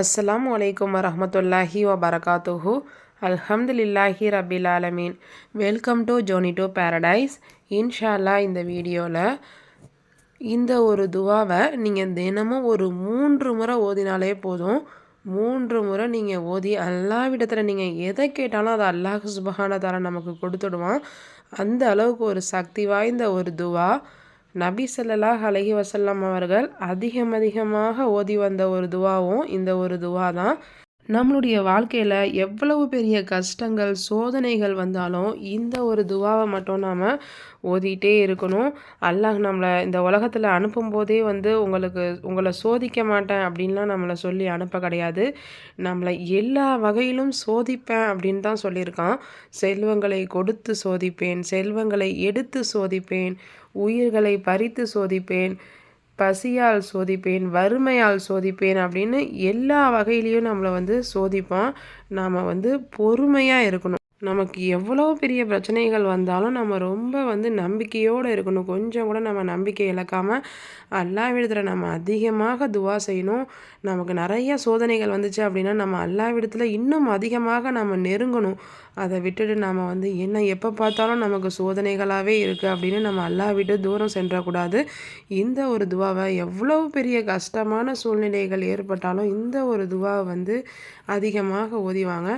அஸ்லாம் வலைக்கம் வரமத்துல்லாஹி வபரகாத்துஹு அல்ஹம்துலில்லாஹி ரபில் ஆலமீன் welcome to journey to paradise இன்ஷால்லா இந்த வீடியோவில் இந்த ஒரு துவாவை நீங்கள் தினமும் ஒரு மூன்று முறை ஓதினாலே போதும். மூன்று முறை நீங்கள் ஓதி அல்லாவிடத்தில் நீங்கள் எதை கேட்டாலும் அதை அல்லாஹ் சுபஹானதால நமக்கு கொடுத்துடுவான். அந்த அளவுக்கு ஒரு சக்தி வாய்ந்த ஒரு துவா. நபி ஸல்லல்லாஹு அலஹி வசல்லாம் அவர்கள் அதிகம் அதிகமாக ஓதி வந்த ஒரு துவாவும் இந்த ஒரு துவா தான் நம்மளுடைய வாழ்க்கையில் எவ்வளவு பெரிய கஷ்டங்கள் சோதனைகள் வந்தாலும் இந்த ஒரு துவாவை மட்டும் நாம் ஓதிட்டே இருக்கணும். அல்லாஹ் நம்மளை இந்த உலகத்தில் அனுப்பும்போதே வந்து உங்களுக்கு உங்களை சோதிக்க மாட்டேன் அப்படின்லாம் நம்மளை சொல்லி அனுப்ப கிடையாது. நம்மளை எல்லா வகையிலும் சோதிப்பேன் அப்படின்னு தான் சொல்லியிருக்கான். செல்வங்களை கொடுத்து சோதிப்பேன் செல்வங்களை எடுத்து சோதிப்பேன் உயிர்களை பறித்து சோதிப்பேன். பசியால் சோதிப்பேன் வறுமையால் சோதிப்பேன் அப்படின்னு எல்லா வகையிலையும் நம்மளை வந்து சோதிப்பான் நாம் வந்து பொறுமையாக இருக்கணும். நமக்கு எவ்வளோ பெரிய பிரச்சனைகள் வந்தாலும் நம்ம ரொம்ப வந்து நம்பிக்கையோடு இருக்கணும். கொஞ்சம் கூட நம்ம நம்பிக்கை இழக்காமல் அல்லாவிடத்தில் நம்ம அதிகமாக துவா செய்யணும். நமக்கு நிறைய சோதனைகள் வந்துச்சு அப்படின்னா நம்ம அல்லாவிடத்தில் இன்னும் அதிகமாக நம்ம நெருங்கணும். அதை விட்டுட்டு நாம் வந்து என்ன எப்போ பார்த்தாலும் நமக்கு சோதனைகளாகவே இருக்குது அப்படின்னு நம்ம அல்லா விட்டு தூரம் சென்றக்கூடாது. இந்த ஒரு துவாவை எவ்வளோ பெரிய கஷ்டமான சூழ்நிலைகள் ஏற்பட்டாலும் இந்த ஒரு துவாவை வந்து அதிகமாக ஓதிவாங்க.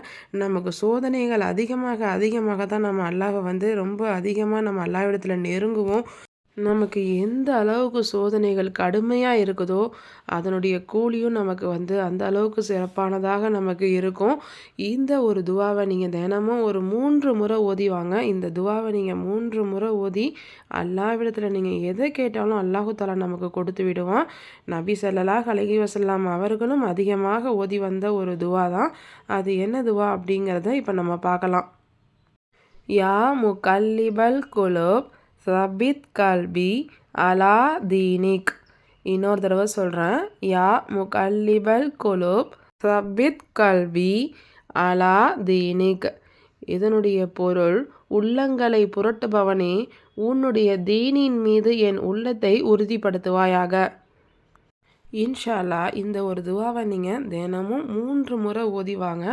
நமக்கு சோதனைகள் அதிகமாக அதிகமாக தான் நம்ம அல்லாவை வந்து ரொம்ப அதிகமாக நம்ம அல்லாவிடத்தில் நெருங்குவோம். நமக்கு எந்த அளவுக்கு சோதனைகள் கடுமையாக இருக்குதோ அதனுடைய கூலியும் நமக்கு வந்து அந்த அளவுக்கு சிறப்பானதாக நமக்கு இருக்கும். இந்த ஒரு துவாவை நீங்கள் தினமும் ஒரு மூன்று முறை ஓதிவாங்க இந்த துவாவை நீங்கள் மூன்று முறை ஓதி அல்லாவிடத்தில் நீங்கள் எதை கேட்டாலும் அல்லாஹு தாலா நமக்கு கொடுத்து விடுவான். நபி சல்லலாஹ் அலஹி வசல்லாம் அவர்களும் அதிகமாக ஓதி வந்த ஒரு துவா தான். அது என்ன துவா அப்படிங்கிறத இப்போ நம்ம பார்க்கலாம். யா முகல்லிபல் குலோப். சபித் கல்பி அலா தீனிக் இன்னொரு தடவை சொல்கிறேன் யா முகல்லிபல் குலூப் சபித் கல்வி அலா தீனிக் இதனுடைய பொருள் உள்ளங்களை புரட்டுபவனே உன்னுடைய தீனின் மீது என் உள்ளத்தை உறுதிப்படுத்துவாயாக. இன்ஷால்லா இந்த ஒரு துவாவை நீங்கள் தினமும் மூன்று முறை ஓதிவாங்க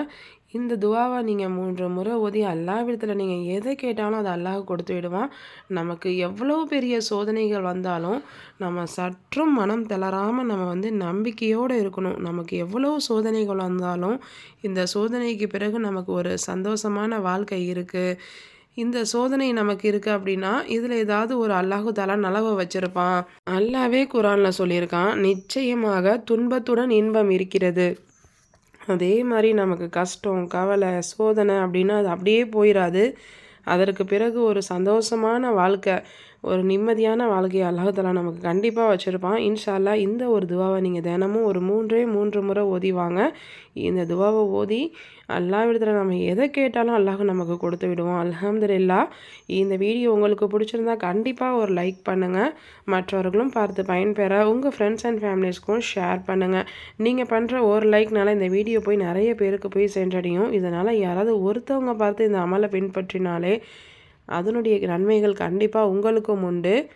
இந்த துவாவை நீங்கள் மூன்று முறை ஓதி அல்லாவிடத்தில் நீங்கள் எதை கேட்டாலும் அதை அல்லாஹ் கொடுத்து விடுவான். நமக்கு எவ்வளோ பெரிய சோதனைகள் வந்தாலும் நம்ம சற்றும் மனம் தளராமல் நம்ம வந்து நம்பிக்கையோடு இருக்கணும். நமக்கு எவ்வளோ சோதனைகள் வந்தாலும் இந்த சோதனைக்கு பிறகு நமக்கு ஒரு சந்தோஷமான வாழ்க்கை இருக்குது இந்த சோதனை நமக்கு இருக்குது அப்படின்னா இதில் ஏதாவது ஒரு அல்லாஹு தாலா நலவை வச்சுருப்பான். அல்லாவே குரானில் சொல்லியிருக்கான் நிச்சயமாக துன்பத்துடன் இன்பம் இருக்கிறது. அதே மாதிரி நமக்கு கஷ்டம் கவலை சோதனை அப்படின்னா அது அப்படியே போயிடாது அதற்கு பிறகு ஒரு சந்தோஷமான வாழ்க்கை. ஒரு நிம்மதியான வாழ்க்கையை அல்லாஹாலா நமக்கு கண்டிப்பாக வச்சுருப்பான். இன்ஷால்லா இந்த ஒரு துவாவை நீங்கள் தினமும் ஒரு மூன்றே மூன்று முறை ஓதிவாங்க இந்த துவாவை ஓதி அல்லாவிடத்தில் நம்ம எதை கேட்டாலும் அல்லாஹ் நமக்கு கொடுத்து விடுவோம் அலமதுல்லா இந்த வீடியோ உங்களுக்கு பிடிச்சிருந்தா கண்டிப்பாக ஒரு லைக் பண்ணுங்கள் மற்றவர்களும் பார்த்து பயன்பெற உங்கள் ஃப்ரெண்ட்ஸ் அண்ட் ஃபேமிலிஸ்க்கும் ஷேர் பண்ணுங்கள் நீங்கள் பண்ணுற ஒரு லைக்னால இந்த வீடியோ போய் நிறைய பேருக்கு போய் சென்றடையும். இதனால் யாராவது ஒருத்தவங்க பார்த்து இந்த அமலை பின்பற்றினாலே அதனுடைய நன்மைகள் கண்டிப்பாக உங்களுக்கும் உண்டு.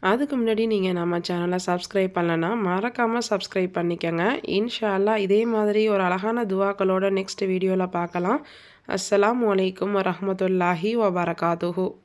அதுக்கு முன்னாடி நீங்கள் நம்ம சேனலை சப்ஸ்கிரைப் பண்ணலன்னா மறக்காமல் சப்ஸ்கிரைப் பண்ணிக்கோங்க. இன்ஷால்லா இதே மாதிரி ஒரு அழகான துவாக்களோட நெக்ஸ்ட் வீடியோவில் பார்க்கலாம். அஸ்லாம் வலைக்கம் வரமத்துல்லாஹி வபரகாத்துஹூ.